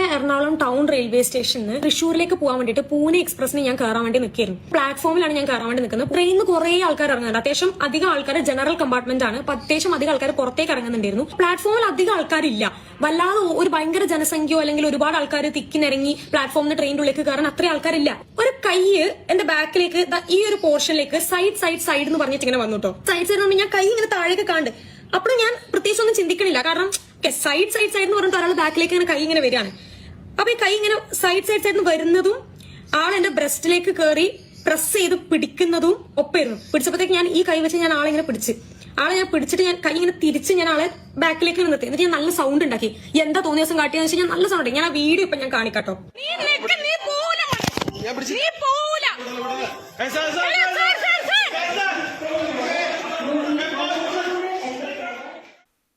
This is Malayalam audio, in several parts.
എറണാകുളം ടൗൺ റെയിൽവേ സ്റ്റേഷനിൽ തൃശ്ശൂരിലേക്ക് പോകാൻ വേണ്ടിട്ട് പൂനെ എക്സ്പ്രസിന് ഞാൻ കയറാൻ വേണ്ടി നിൽക്കായിരുന്നു പ്ലാറ്റ്ഫോമിലാണ് ഞാൻ കയറാൻ വേണ്ടി നിൽക്കുന്നത്. ട്രെയിനിൽ നിന്ന് കുറേ ആൾക്കാർ ഇറങ്ങുന്നുണ്ട്. അത്യാവശ്യം അധികം ആൾക്കാർ ജനറൽ കമ്പാർട്ട്മെന്റ് ആണ്. അത്യാവശ്യം അധികം ആൾക്കാർ പുറത്തേക്ക് ഇറങ്ങുന്നുണ്ടായിരുന്നു. പ്ലാറ്റ്ഫോമിൽ അധികം ആൾക്കാരില്ല. വല്ലാതെ ഒരു ഭയങ്കര ജനസംഖ്യയോ അല്ലെങ്കിൽ ഒരുപാട് ആൾക്കാർ തിക്കിനിറങ്ങി പ്ലാറ്റ്ഫോമിന് ട്രെയിൻ ഉള്ളിലേക്ക് കയറാൻ അത്രയും ആൾക്കാരില്ല. ഒരു കൈ എന്റെ ബാക്കിലേക്ക് ഈ ഒരു പോർഷനിലേക്ക് സൈഡ് സൈഡ് സൈഡ് എന്ന് പറഞ്ഞിട്ട് ഇങ്ങനെ വന്നു കേട്ടോ. സൈഡ് സൈഡ് ഞാൻ കൈ ഇങ്ങനെ താഴേക്ക് കാണ്ട്. അപ്പോൾ ഞാൻ പ്രത്യേകിച്ച് ഒന്നും ചിന്തിക്കണില്ല. കാരണം സൈഡ് സൈഡ് സൈഡ് എന്ന് പറഞ്ഞിട്ട് ഒരാൾ ബാക്കിലേക്ക് ഇങ്ങനെ കൈ ഇങ്ങനെ വരികയാണ്. അപ്പൊ ഈ കൈ ഇങ്ങനെ സൈഡ് സൈഡ് സൈഡ് വരുന്നതും ആൾ എന്റെ ബ്രസ്റ്റിലേക്ക് കയറി പ്രസ് ചെയ്ത് പിടിക്കുന്നതും ഒപ്പായിരുന്നു. പിടിച്ചപ്പോഴത്തേക്ക് ഞാൻ ഈ കൈ വെച്ച് ഞാൻ ആളെ ഇങ്ങനെ പിടിച്ച്. ആളെ ഞാൻ പിടിച്ചിട്ട് ഞാൻ കൈ ഇങ്ങനെ തിരിച്ച് ഞാൻ ആളെ ബാക്കിലേക്ക് നിർത്തി. എന്നിട്ട് ഞാൻ നല്ല സൗണ്ട് ഉണ്ടാക്കി. എന്താ തോന്നിയ ദിവസം കാട്ടിയെന്ന് വെച്ചാൽ ഞാൻ നല്ല സൗണ്ട് ഞാൻ ആ വീഡിയോ ഇപ്പൊ ഞാൻ കാണിക്കാട്ടോ.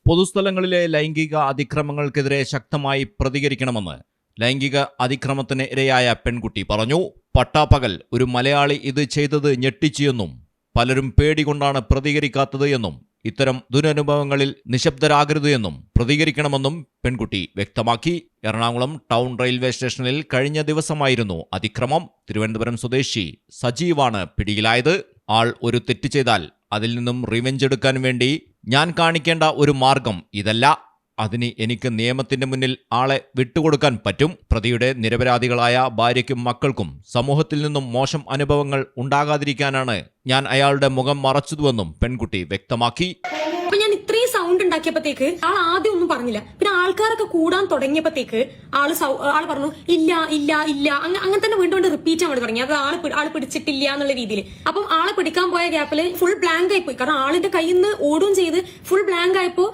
പൊതുസ്ഥലങ്ങളിലെ ലൈംഗിക അതിക്രമങ്ങൾക്കെതിരെ ശക്തമായി പ്രതികരിക്കണമെന്ന് ലൈംഗിക അതിക്രമത്തിന് ഇരയായ പെൺകുട്ടി പറഞ്ഞു. പട്ടാപ്പകൽ ഒരു മലയാളി ഇത് ചെയ്തത് ഞെട്ടിച്ചെന്നും പലരും പേടികൊണ്ടാണ് പ്രതികരിക്കാത്തത് എന്നും ഇത്തരം ദുരനുഭവങ്ങളിൽ നിശബ്ദരാകരുത് എന്നും പ്രതികരിക്കണമെന്നും പെൺകുട്ടി വ്യക്തമാക്കി. എറണാകുളം ടൗൺ റെയിൽവേ സ്റ്റേഷനിൽ കഴിഞ്ഞ ദിവസമായിരുന്നു അതിക്രമം. തിരുവനന്തപുരം സ്വദേശി സജീവാണ് പിടിയിലായത്. ആൾ ഒരു തെറ്റ് ചെയ്താൽ അതിൽ നിന്നും റിവെഞ്ച് എടുക്കാൻ വേണ്ടി ഞാൻ കാണിക്കേണ്ട ഒരു മാർഗം ഇതല്ല. അതിന് എനിക്ക് നിയമത്തിന്റെ മുന്നിൽ ആളെ വിട്ടുകൊടുക്കാൻ പറ്റും. പ്രതിയുടെ നിരപരാധികളായ ഭാര്യയ്ക്കും മക്കൾക്കും സമൂഹത്തിൽ നിന്നും മോശം അനുഭവങ്ങൾ ഉണ്ടാകാതിരിക്കാനാണ് ഞാൻ അയാളുടെ മുഖം മറച്ചതുവെന്നും പെൺകുട്ടി വ്യക്തമാക്കി. ഉണ്ടാക്കിയപ്പോഴത്തേക്ക് ആൾ ആദ്യം ഒന്നും പറഞ്ഞില്ല. പിന്നെ ആൾക്കാരൊക്കെ കൂടാൻ തുടങ്ങിയപ്പോഴത്തേക്ക് ആൾ ആൾ പറഞ്ഞു ഇല്ല ഇല്ല ഇല്ല. അങ്ങ- അങ്ങനെ തന്നെ വീണ്ടും വീണ്ടും റിപ്പീറ്റ് വേണ്ടി തുടങ്ങി. അത് ആൾ ആൾ പിടിച്ചിട്ടില്ല എന്നുള്ള രീതിയിൽ അപ്പം ആളെ പിടിക്കാൻ പോയ ഗ്യാപ്പിൽ ഫുൾ ബ്ലാങ്ക് ആയി പോയി കാരണം ആളിന്റെ കയ്യിൽ നിന്ന് ഓടുകയും ചെയ്ത് ഫുൾ ബ്ലാങ്ക് ആയപ്പോ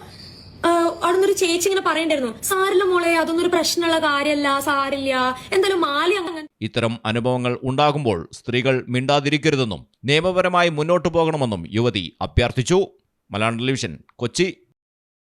അവിടെ ഒരു ചേച്ചി ഇങ്ങനെ പറയണ്ടായിരുന്നു സാരില്ല മോളെ അതൊന്നും ഒരു പ്രശ്നമുള്ള കാര്യമല്ല സാരില്ല. എന്തായാലും മാലി അങ്ങനെ ഇത്തരം അനുഭവങ്ങൾ ഉണ്ടാകുമ്പോൾ സ്ത്രീകൾ മിണ്ടാതിരിക്കരുതെന്നും നിയമപരമായി മുന്നോട്ടു പോകണമെന്നും യുവതി അഭ്യർത്ഥിച്ചു. മലയാളം ടെലിവിഷൻ കൊച്ചി.